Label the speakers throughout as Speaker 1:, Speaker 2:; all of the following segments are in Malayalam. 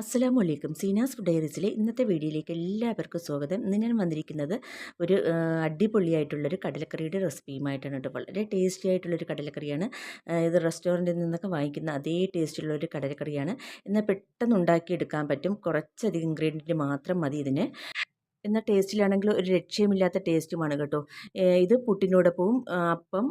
Speaker 1: അസ്സലാമു അലൈക്കും സീനാസ് ഡയറീസിലെ ഇന്നത്തെ വീഡിയോയിലേക്ക് എല്ലാവർക്കും സ്വാഗതം. ഇന്ന് ഞാൻ വന്നിരിക്കുന്നത് ഒരു അടിപൊളിയായിട്ടുള്ളൊരു കടലക്കറിയുടെ റെസിപ്പിയുമായിട്ടാണ് കേട്ടോ. വളരെ ടേസ്റ്റി ആയിട്ടുള്ളൊരു കടലക്കറിയാണ്. ഇത് റെസ്റ്റോറന്റിൽ നിന്നൊക്കെ വാങ്ങിക്കുന്ന അതേ ടേസ്റ്റുള്ളൊരു കടലക്കറിയാണ്. എന്നാൽ പെട്ടെന്ന് ഉണ്ടാക്കിയെടുക്കാൻ പറ്റും കുറച്ചധികം ഇൻഗ്രീഡിയന്റ് മാത്രം മതി ഇതിന്. എന്നാൽ ടേസ്റ്റിലാണെങ്കിൽ ഒരു രക്ഷയുമില്ലാത്ത ടേസ്റ്റുമാണ് കേട്ടോ. ഇത് പുട്ടിനോടൊപ്പവും അപ്പം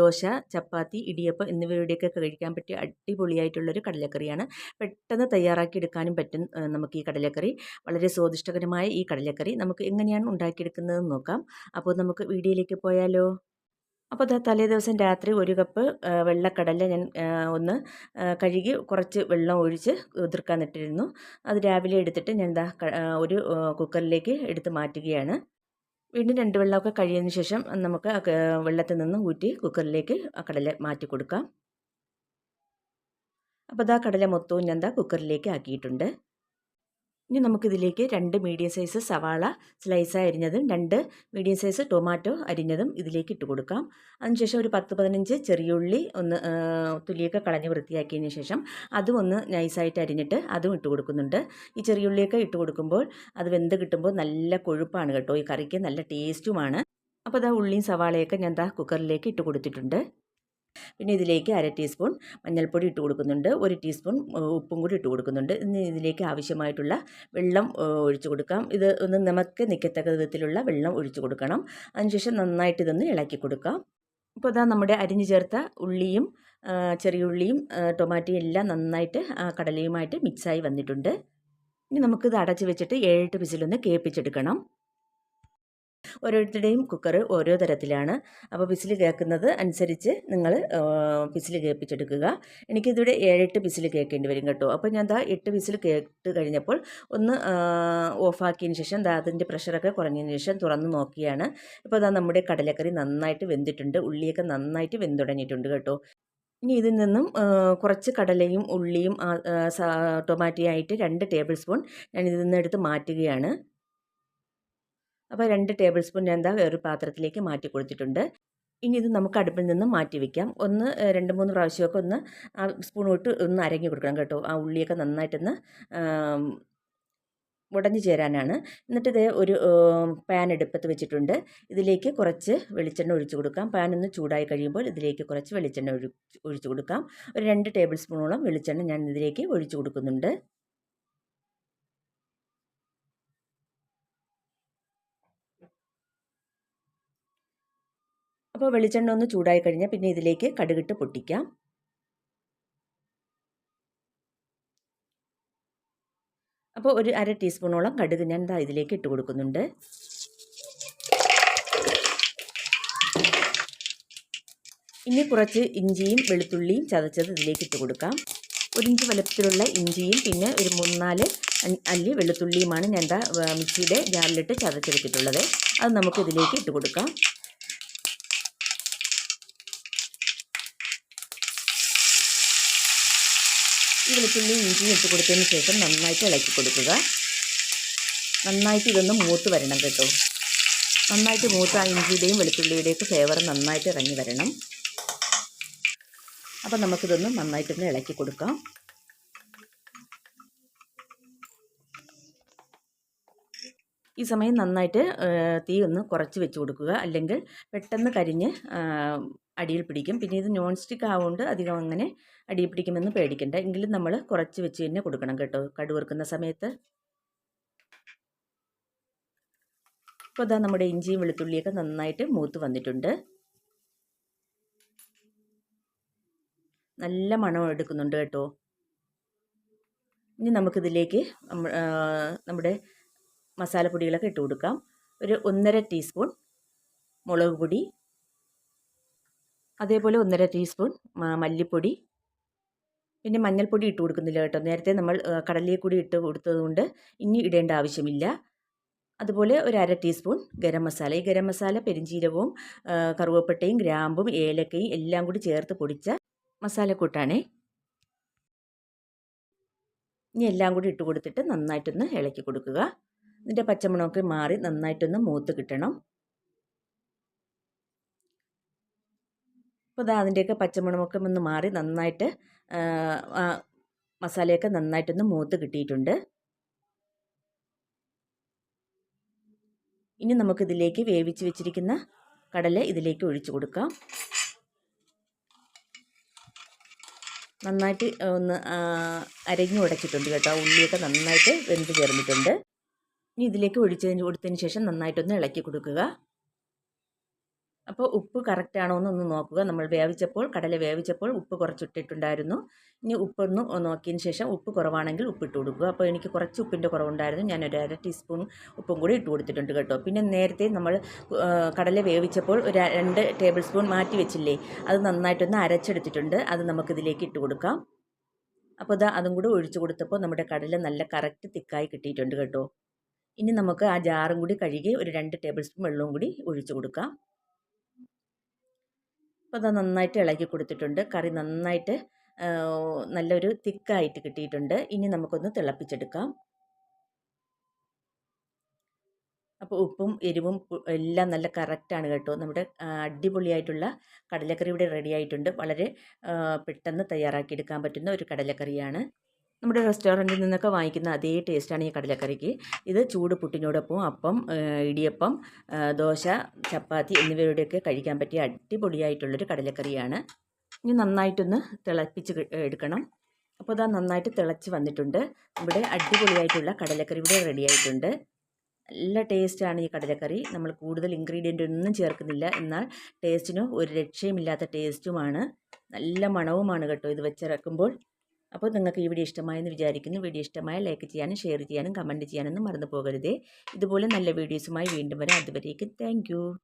Speaker 1: ദോശ ചപ്പാത്തി ഇടിയപ്പം എന്നിവയുടെയൊക്കെ കഴിക്കാൻ പറ്റിയ അടിപൊളിയായിട്ടുള്ളൊരു കടലക്കറിയാണ്. പെട്ടെന്ന് തയ്യാറാക്കിയെടുക്കാനും പറ്റും നമുക്ക് ഈ കടലക്കറി. വളരെ സ്വാദിഷ്ടകരമായ ഈ കടലക്കറി. നമുക്ക് എങ്ങനെയാണ് ഉണ്ടാക്കിയെടുക്കുന്നതെന്ന് നോക്കാം. അപ്പോൾ നമുക്ക് വീഡിയോയിലേക്ക് പോയാലോ? അപ്പോൾ തലേ ദിവസം രാത്രി ഒരു കപ്പ് വെള്ളക്കടല ഞാൻ ഒന്ന് കഴുകി കുറച്ച് വെള്ളം ഒഴിച്ച് ഉതിർക്കാൻ ഇട്ടിരുന്നു. അത് രാവിലെ എടുത്തിട്ട് ഞാൻ ദാ ഒരു കുക്കറിലേക്ക് എടുത്ത് മാറ്റുകയാണ്. വീണ്ടും രണ്ട് വെള്ളമൊക്കെ കഴിയുന്നതിന് ശേഷം നമുക്ക് വെള്ളത്തിൽ നിന്ന് ഊറ്റി കുക്കറിലേക്ക് ആ കടല മാറ്റി കൊടുക്കാം. അപ്പോൾ ദാ കടല മൊത്തവും ഞാൻ എന്താ കുക്കറിലേക്ക് ആക്കിയിട്ടുണ്ട്. ഇനി നമുക്കിതിലേക്ക് രണ്ട് മീഡിയം സൈസ് സവാള സ്ലൈസായി അരിഞ്ഞതും രണ്ട് മീഡിയം സൈസ് ടൊമാറ്റോ അരിഞ്ഞതും ഇതിലേക്ക് ഇട്ട് കൊടുക്കാം. അതിനുശേഷം ഒരു പത്ത് പതിനഞ്ച് ചെറിയുള്ളി ഒന്ന് തുലിയൊക്കെ കളഞ്ഞ് വൃത്തിയാക്കിയതിന് ശേഷം അതും ഒന്ന് നൈസായിട്ട് അരിഞ്ഞിട്ട് അതും ഇട്ട് കൊടുക്കുന്നുണ്ട്. ഈ ചെറിയുള്ളിയൊക്കെ ഇട്ട് കൊടുക്കുമ്പോൾ അത് വെന്ത് കിട്ടുമ്പോൾ നല്ല കൊഴുപ്പാണ് കേട്ടോ. ഈ കറിക്ക് നല്ല ടേസ്റ്റുമാണ് അപ്പോൾ അതാ ഉള്ളിയും സവാളയൊക്കെ ഞാൻ ദാ കുക്കറിലേക്ക് ഇട്ട് കൊടുത്തിട്ടുണ്ട്. പിന്നെ ഇതിലേക്ക് അര ടീസ്പൂൺ മഞ്ഞൾപ്പൊടി ഇട്ട് കൊടുക്കുന്നുണ്ട്. ഒരു ടീസ്പൂൺ ഉപ്പും കൂടി ഇട്ട് കൊടുക്കുന്നുണ്ട്. ഇനി ഇതിലേക്ക് ആവശ്യമായിട്ടുള്ള വെള്ളം ഒഴിച്ച് കൊടുക്കാം. ഇത് ഒന്ന് നമുക്ക് നിൽക്കത്തക്ക വിധത്തിലുള്ള വെള്ളം ഒഴിച്ചു കൊടുക്കണം. അതിനുശേഷം നന്നായിട്ട് ഇതൊന്ന് ഇളക്കി കൊടുക്കാം. ഇപ്പോൾ ഇതാ നമ്മുടെ അരിഞ്ഞു ചേർത്ത ഉള്ളിയും ചെറിയ ഉള്ളിയും ടൊമാറ്റോയും എല്ലാം നന്നായിട്ട് കടലയുമായിട്ട് മിക്സായി വന്നിട്ടുണ്ട്. ഇനി നമുക്കിത് അടച്ച് വെച്ചിട്ട് ഏഴെട്ട് വിസിലൊന്ന് കേൾപ്പിച്ചെടുക്കണം. ഓരോരുത്തരുടെയും കുക്കർ ഓരോ തരത്തിലാണ്. അപ്പോൾ പിസിൽ കേൾക്കുന്നത് അനുസരിച്ച് നിങ്ങൾ പിസിൽ കേൾപ്പിച്ചെടുക്കുക. എനിക്കിതിവിടെ ഏഴെട്ട് പിസിൽ കേൾക്കേണ്ടി വരും കേട്ടോ. അപ്പോൾ ഞാൻ ദാ എട്ട് പിസിൽ കേട്ട് കഴിഞ്ഞപ്പോൾ ഒന്ന് ഓഫാക്കിയതിന് ശേഷം ദാ അതിന്റെ പ്രഷറൊക്കെ കുറഞ്ഞതിന് ശേഷം തുറന്ന് നോക്കിയാണ്. ഇപ്പോൾ ദാ നമ്മുടെ കടലക്കറി നന്നായിട്ട് വെന്തിട്ടുണ്ട്. ഉള്ളിയൊക്കെ നന്നായിട്ട് വെന്തുടങ്ങിയിട്ടുണ്ട് കേട്ടോ. ഇനി ഇതിൽ നിന്നും കുറച്ച് കടലയും ഉള്ളിയും ടൊമാറ്റോ ആയിട്ട് രണ്ട് ടേബിൾ സ്പൂൺ ഞാൻ ഇതിൽ നിന്ന് എടുത്ത് മാറ്റുകയാണ്. അപ്പോൾ രണ്ട് ടേബിൾ സ്പൂൺ ഞാൻ എന്താ ഒരു പാത്രത്തിലേക്ക് മാറ്റി കൊടുത്തിട്ടുണ്ട്. ഇനി ഇത് നമുക്ക് അടുപ്പിൽ നിന്ന് മാറ്റി വെക്കാം. ഒന്ന് രണ്ട് മൂന്ന് പ്രാവശ്യമൊക്കെ ഒന്ന് ആ സ്പൂൺ ഇട്ട് ഒന്ന് അരങ്ങി കൊടുക്കണം കേട്ടോ. ആ ഉള്ളിയൊക്കെ നന്നായിട്ടൊന്ന് ഉടഞ്ഞു ചേരാനാണ്. എന്നിട്ട് ഇതേ ഒരു പാൻ എടുപ്പത്ത് വെച്ചിട്ടുണ്ട്. ഇതിലേക്ക് കുറച്ച് വെളിച്ചെണ്ണ ഒഴിച്ചു കൊടുക്കാം. പാൻ ഒന്ന് ചൂടായി കഴിയുമ്പോൾ ഇതിലേക്ക് കുറച്ച് വെളിച്ചെണ്ണ ഒഴിച്ചു കൊടുക്കാം. ഒരു രണ്ട് ടേബിൾ സ്പൂണോളം വെളിച്ചെണ്ണ ഞാൻ ഇതിലേക്ക് ഒഴിച്ചു കൊടുക്കുന്നുണ്ട്. അപ്പോൾ വെളിച്ചെണ്ണ ഒന്ന് ചൂടായി കഴിഞ്ഞാൽ പിന്നെ ഇതിലേക്ക് കടുകിട്ട് പൊട്ടിക്കാം. അപ്പോൾ ഒരു അര ടീസ്പൂണോളം കടുക് ഞാൻ ദാ ഇതിലേക്ക് ഇട്ട് കൊടുക്കുന്നുണ്ട്. ഇനി കുറച്ച് ഇഞ്ചിയും വെളുത്തുള്ളിയും ചതച്ചത് ഇതിലേക്ക് ഇട്ട് കൊടുക്കാം. ഒരു വലുപ്പത്തിലുള്ള ഇഞ്ചിയും പിന്നെ ഒരു മൂന്നാൽ അല്ലി വെളുത്തുള്ളിയുമാണ് ഞാൻ എന്താ മിക്സിയുടെ ജാറിലിട്ട് ചതച്ചെടുത്തിട്ടുള്ളത് അത് നമുക്ക് ഇതിലേക്ക് ഇട്ട് കൊടുക്കാം. ഈ വെളുത്തുള്ളി ഇഞ്ചി ഇട്ട് കൊടുത്തതിന് ശേഷം നന്നായിട്ട് ഇളക്കി കൊടുക്കുക. നന്നായിട്ട് ഇതൊന്ന് മൂത്ത് വരണം കേട്ടോ. നന്നായിട്ട് മൂത്ത് ആ ഇഞ്ചിയുടെയും വെളുത്തുള്ളിയുടെയൊക്കെ ഫ്ലേവർ നന്നായിട്ട് ഇറങ്ങി വരണം. അപ്പം നമുക്കിതൊന്ന് നന്നായിട്ടൊന്ന് ഇളക്കി കൊടുക്കാം. ഈ സമയം നന്നായിട്ട് തീ ഒന്ന് കുറച്ച് വെച്ച് കൊടുക്കുക. അല്ലെങ്കിൽ പെട്ടെന്ന് കരിഞ്ഞ് അടിയിൽ പിടിക്കും. പിന്നെ ഇത് നോൺ സ്റ്റിക്ക് ആവുകൊണ്ട് അധികം അങ്ങനെ അടിയിൽ പിടിക്കുമെന്ന് പേടിക്കണ്ട. എങ്കിലും നമ്മൾ കുറച്ച് വെച്ച് തന്നെ കൊടുക്കണം കേട്ടോ. കടുവറുക്കുന്ന സമയത്ത്. ഇപ്പോൾ അതാ നമ്മുടെ ഇഞ്ചിയും വെളുത്തുള്ളിയൊക്കെ നന്നായിട്ട് മൂത്ത് വന്നിട്ടുണ്ട്. നല്ല മണം എടുക്കുന്നുണ്ട് കേട്ടോ. ഇനി നമുക്കിതിലേക്ക് നമ്മ- നമ്മുടെ മസാലപ്പൊടികളൊക്കെ ഇട്ട് കൊടുക്കാം. ഒരു ഒന്നര ടീസ്പൂൺ മുളക് പൊടി അതേപോലെ ഒന്നര ടീസ്പൂൺ മല്ലിപ്പൊടി. പിന്നെ മഞ്ഞൾപ്പൊടി ഇട്ട് കൊടുക്കുന്നില്ല കേട്ടോ. നേരത്തെ നമ്മൾ ആ, കടലയിൽ കൂടി ഇട്ട് കൊടുത്തതുകൊണ്ട് ഇനി ഇടേണ്ട ആവശ്യമില്ല. അതുപോലെ ഒരു അര ടീസ്പൂൺ ഗരം മസാല. ഈ ഗരം മസാല പെരിഞ്ചീരകവും കറുവപ്പട്ടയും ഗ്രാമ്പും ഏലക്കയും എല്ലാം കൂടി ചേർത്ത് പൊടിച്ച മസാലക്കൂട്ടാണേ ഇനി എല്ലാം കൂടി ഇട്ട് കൊടുത്തിട്ട് നന്നായിട്ടൊന്ന് ഇളക്കി കൊടുക്കുക. ഇതിന്റെ പച്ചമുളകൊക്കെ മാറി നന്നായിട്ടൊന്ന് മൂത്ത് കിട്ടണം. അപ്പോൾ ഇതാ അതിന്റെയൊക്കെ പച്ചമുളകൊക്കെ ഒന്ന് മാറി നന്നായിട്ട് മസാലയൊക്കെ നന്നായിട്ടൊന്ന് മൂത്ത് കിട്ടിയിട്ടുണ്ട്. ഇനി നമുക്കിതിലേക്ക് വേവിച്ച് വെച്ചിരിക്കുന്ന കടല ഇതിലേക്ക് ഒഴിച്ചു കൊടുക്കാം. നന്നായിട്ട് ഒന്ന് അരഞ്ഞു ഉടച്ചിട്ടുണ്ട് കേട്ടോ. ഉള്ളിയൊക്കെ നന്നായിട്ട് വെന്ത് ചേർന്നിട്ടുണ്ട്. ഇനി ഇതിലേക്ക് ഒഴിച്ചതിന് കൊടുത്തതിന് ശേഷം നന്നായിട്ടൊന്ന് ഇളക്കി കൊടുക്കുക. അപ്പോൾ ഉപ്പ് കറക്റ്റ് ആണോ എന്നൊന്ന് നോക്കുക. നമ്മൾ വേവിച്ചപ്പോൾ കടല വേവിച്ചപ്പോൾ ഉപ്പ് കുറച്ചിട്ടിട്ടുണ്ടായിരുന്നു. ഇനി ഉപ്പൊന്ന് നോക്കിയതിന് ശേഷം ഉപ്പ് കുറവാണെങ്കിൽ ഉപ്പിട്ട് കൊടുക്കുക. അപ്പോൾ എനിക്ക് കുറച്ച് ഉപ്പിന്റെ കുറവുണ്ടായിരുന്നു. ഞാൻ ഒരു അര ടീസ്പൂൺ ഉപ്പും കൂടി ഇട്ട് കൊടുത്തിട്ടുണ്ട് കേട്ടോ. പിന്നെ നേരത്തെ നമ്മൾ കടല വേവിച്ചപ്പോൾ ഒരു രണ്ട് ടേബിൾ സ്പൂൺ മാറ്റി വെച്ചില്ലേ അത് നന്നായിട്ടൊന്ന് അരച്ചെടുത്തിട്ടുണ്ട്. അത് നമുക്കിതിലേക്ക് ഇട്ട് കൊടുക്കാം. അപ്പോൾ ഇതാ അതും കൂടി ഒഴിച്ചു കൊടുത്തപ്പോൾ നമ്മുടെ കടല നല്ല കറക്റ്റ് തിക്കായി കിട്ടിയിട്ടുണ്ട് കേട്ടോ. ഇനി നമുക്ക് ആ ജാറും കൂടി കഴുകി ഒരു രണ്ട് ടേബിൾ സ്പൂൺ വെള്ളവും കൂടി ഒഴിച്ചു കൊടുക്കാം. അപ്പോൾ അത് നന്നായിട്ട് ഇളക്കി കൊടുത്തിട്ടുണ്ട്. കറി നന്നായിട്ട് നല്ലൊരു തിക്കായിട്ട് കിട്ടിയിട്ടുണ്ട്. ഇനി നമുക്കൊന്ന് തിളപ്പിച്ചെടുക്കാം. അപ്പോൾ ഉപ്പും എരിവും എല്ലാം നല്ല കറക്റ്റാണ് കേട്ടോ. നമ്മുടെ അടിപൊളിയായിട്ടുള്ള കടലക്കറി ഇവിടെ റെഡിയായിട്ടുണ്ട് വളരെ പെട്ടെന്ന് തയ്യാറാക്കിയെടുക്കാൻ പറ്റുന്ന ഒരു കടലക്കറിയാണ്. നമ്മുടെ റെസ്റ്റോറന്റിൽ നിന്നൊക്കെ വാങ്ങിക്കുന്ന അതേ ടേസ്റ്റാണ് ഈ കടലക്കറിക്ക്. ഇത് ചൂട് പുട്ടിനോടൊപ്പം അപ്പം ഇടിയപ്പം ദോശ ചപ്പാത്തി എന്നിവയോടെയൊക്കെ കഴിക്കാൻ പറ്റിയ അടിപൊളിയായിട്ടുള്ളൊരു കടലക്കറിയാണ്. ഇനി നന്നായിട്ടൊന്ന് തിളപ്പിച്ച് എടുക്കണം. അപ്പോൾ ഇതാ നന്നായിട്ട് തിളച്ച് വന്നിട്ടുണ്ട്. ഇവിടെ അടിപൊളിയായിട്ടുള്ള കടലക്കറി ഇവിടെ റെഡിയായിട്ടുണ്ട് നല്ല ടേസ്റ്റാണ് ഈ കടലക്കറി. നമ്മൾ കൂടുതൽ ഇൻഗ്രീഡിയന്റ് ഒന്നും ചേർക്കുന്നില്ല. എന്നാൽ ടേസ്റ്റിനും ഒരു രക്ഷയുമില്ലാത്ത ടേസ്റ്റുമാണ്. നല്ല മണവുമാണ് കേട്ടോ ഇത് വെച്ചിറക്കുമ്പോൾ. അപ്പോൾ നിങ്ങൾക്ക് ഈ വീഡിയോ ഇഷ്ടമായെന്ന് വിചാരിക്കുന്നു. വീഡിയോ ഇഷ്ടമായ ലൈക്ക് ചെയ്യാനും ഷെയർ ചെയ്യാനും കമന്റ് ചെയ്യാനൊന്നും മറന്നു പോകരുതേ. ഇതുപോലെ നല്ല വീഡിയോസുമായി വീണ്ടും വരാം. അതുവരേക്കും താങ്ക്